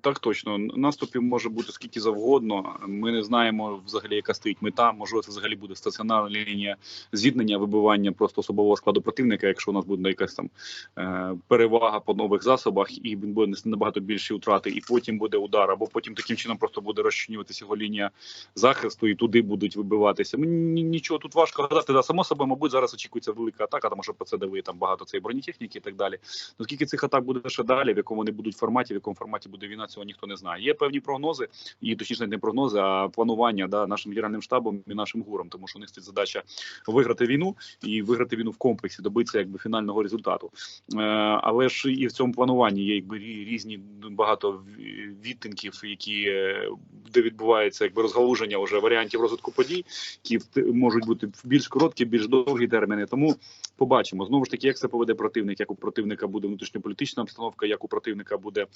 Так точно наступів може бути скільки завгодно. Ми не знаємо взагалі, яка стоїть мета. Можливо, це взагалі буде стаціонарна лінія зіткнення, вибивання просто особового складу противника, якщо у нас буде якась там е, перевага по нових засобах, і він буде нести набагато більші втрати, і потім буде удар, або потім таким чином просто буде розчинюватися його лінія захисту, і туди будуть вибиватися. Мені нічого тут важко гадати. Да, само собою, мабуть, зараз очікується велика атака, тому що дали там багато цієї бронетехніки і так далі. Наскільки цих атак буде ще далі, в якому вони будуть форматі, в якому форматі буде війна, цього ніхто не знає. Є певні прогнози, і точніше не прогнози, а планування да, нашим генеральним штабом і нашим гуром, тому що у них стоїть задача виграти війну і виграти війну в комплексі, добитися якби фінального результату. Е, але ж і в цьому плануванні є якби різні багато відтинків, які е, де відбувається якби розгалуження вже варіантів розвитку подій, які можуть бути в більш короткі, більш довгі терміни. Тому побачимо знову ж таки, як це поведе противник, як у противника буде внутрішньополітична обстановка, як у противника буде.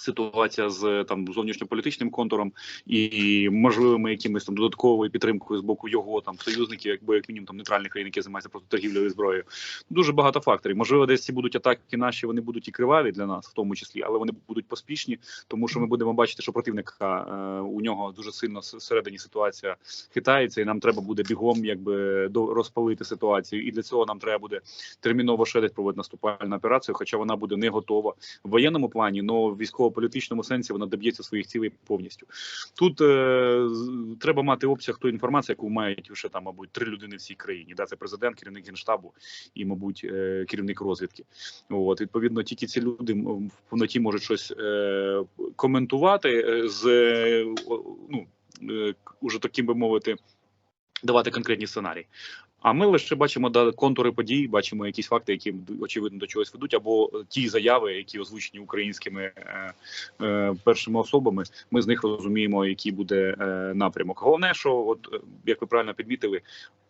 Ситуація з там зовнішньополітичним контуром і можливими якимись там додатковою підтримкою з боку його там союзників, якби як мінімум там нейтральних країн, які займаються просто торгівлею зброєю. Дуже багато факторів. Можливо, десь ці будуть атаки наші, вони будуть і криваві для нас, в тому числі, але вони будуть поспішні, тому що ми будемо бачити, що противника е, у нього дуже сильно всередині ситуація хитається, і нам треба буде бігом, якби до розпалити ситуацію. І для цього нам треба буде терміново ще десь проводити наступальну операцію, хоча вона буде не готова в воєнному плані, але в військово-політичному сенсі вона доб'ється своїх цілей повністю. Тут е, треба мати обсяг тої інформації, яку мають вже там, мабуть, три людини в цій країні. Да, це президент, керівник генштабу і, мабуть, е, керівник розвідки. От відповідно, тільки ці люди в повноті можуть щось е, коментувати е, з е, ну е, уже таким би мовити, давати конкретні сценарії. А ми лише бачимо да, контури подій, бачимо якісь факти, які очевидно до чогось ведуть, або ті заяви, які озвучені українськими е, е, першими особами. Ми з них розуміємо, який буде е, напрямок. Головне, що от е, як ви правильно підмітили,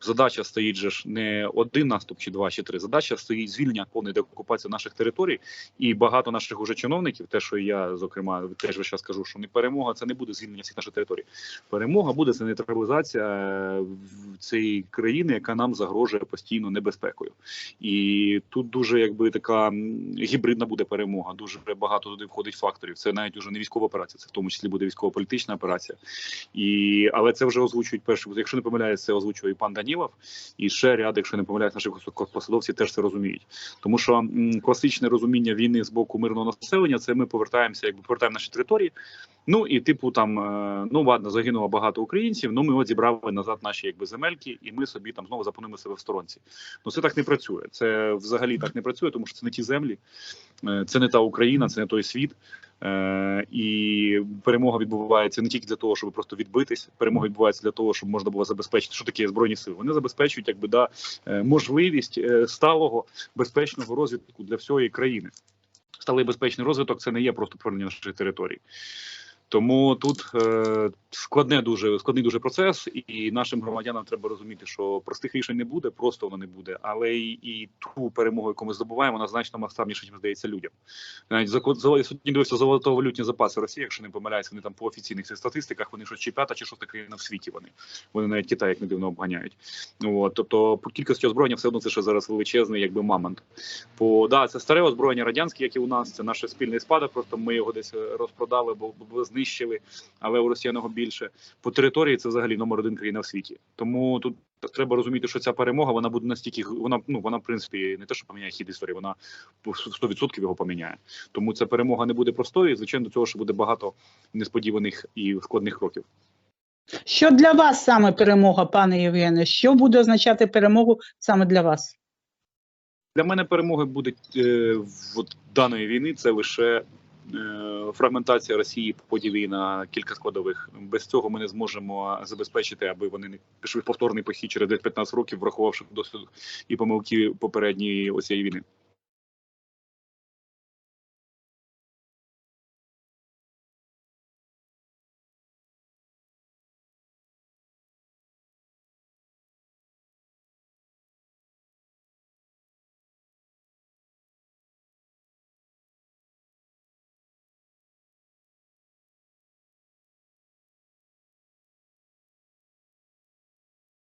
задача стоїть же ж не один наступ, чи два, чи три. Задача стоїть звільнення повної деокупації наших територій, і багато наших уже чиновників, те, що я зокрема теж весь час кажу, що не перемога, це не буде звільнення всіх наших територій. Перемога буде це нейтралізація е, цієї країни, яка нам загрожує постійно небезпекою. І тут дуже якби така гібридна буде перемога. Дуже багато туди входить факторів. Це навіть уже не військова операція, це в тому числі буде військово-політична операція. І але це вже озвучують перші. Якщо не помиляюсь, це озвучує і пан Данілов, і ще ряд, якщо не помиляюсь, наших високопосадовців теж це розуміють. Тому що класичне розуміння війни з боку мирного населення це ми повертаємося, якби повертаємо наші території. Ну і типу там е, ну ладно, загинуло багато українців. Ну ми от зібрали назад наші якби земельки, і ми собі там знову запонуємо себе в сторонці. Ну це так не працює. Це взагалі так не працює, тому що це не ті землі, е, це не та Україна, це не той світ. Е, і перемога відбувається не тільки для того, щоб просто відбитись. Перемога відбувається для того, щоб можна було забезпечити, що таке збройні сили. Вони забезпечують якби да е, можливість е, сталого безпечного розвитку для всієї країни. Сталий безпечний розвиток це не є просто повернення нашої території. Тому тут е, складне дуже складний дуже процес, і нашим громадянам треба розуміти, що простих рішень не буде, просто воно не буде. Але і, і ту перемогу, яку ми здобуваємо, вона значно масштабніше, ніж здається людям. Навіть сьогодні дивився золотовалютні запаси Росії, якщо не помиляюся, вони там по офіційних статистиках вони щось чи п'ята, чи шоста країна в світі. Вони вони навіть Китай, як не дивно обганяють. От тобто, по кількості озброєння все одно це ще зараз величезний, якби мамонт. По да, це старе озброєння радянське, як і у нас. Це наш спільний спадок. Просто ми його десь е, розпродали, бо, бо знищили, але у росіян його більше. По території це взагалі номер один країна в світі. Тому тут треба розуміти, що ця перемога вона буде настільки вона ну вона в принципі не те, що поміняє хід історії, вона по 100% його поміняє. Тому ця перемога не буде простою. і, Звичайно, до цього ще буде багато несподіваних і складних кроків. Що для вас саме перемога, пане Євгене? Що буде означати перемогу саме для вас? Для мене перемоги буде е, от даної війни. Це лише фрагментація Росії по поділі на кілька складових. Без цього ми не зможемо забезпечити, аби вони не пішли в повторний похід через 15 років, врахувавши досвід і помилки попередньої оцієї війни.